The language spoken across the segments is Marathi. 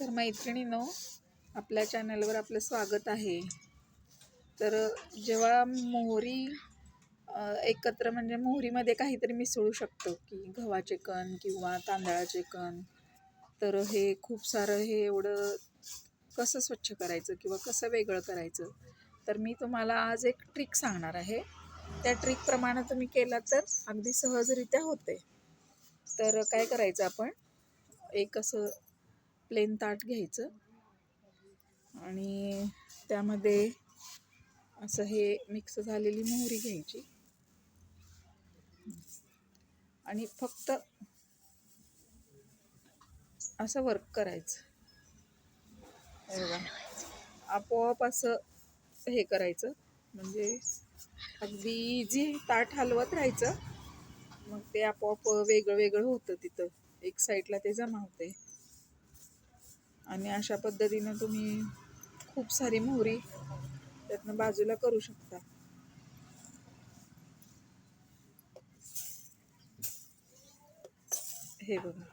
तर मैत्रिणीनो आपल्या चॅनलवर आपलं स्वागत आहे. तर जेव्हा मोहरी एकत्र म्हणजे मोहरीमध्ये काहीतरी मिसळू शकतो की गव्हाचे कण किंवा तांदळाचे कण तर हे खूप सारं हे एवढं कसं स्वच्छ करायचं किंवा कसं वेगळं करायचं तर मी तुम्हाला आज एक ट्रिक सांगणार आहे. त्या ट्रिकप्रमाणे तुम्ही केला तर अगदी सहजरित्या होते तर काय करायचं आपण? एक असं प्लेन ताट घ्यायचं. आणि त्यामध्ये असं हे मिक्स झालेली मोहरी घ्यायची. आणि फक्त असं वर्क करायचं. बघा आपोआप असं हे करायचं. म्हणजे अगदी इझी ताट हलवत राहायचं मग ते आपोआप वेगळं वेगळं होतं तिथं. एक साईडला ते जमा होते आणि अशा पद्धतीनं तुम्ही खूप सारी मोहरी त्यातनं बाजूला करू शकता. हे बघा.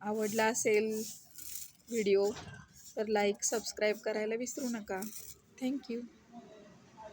आवडला असेल व्हिडिओ तर लाईक सबस्क्राईब करायला विसरू नका. थँक्यू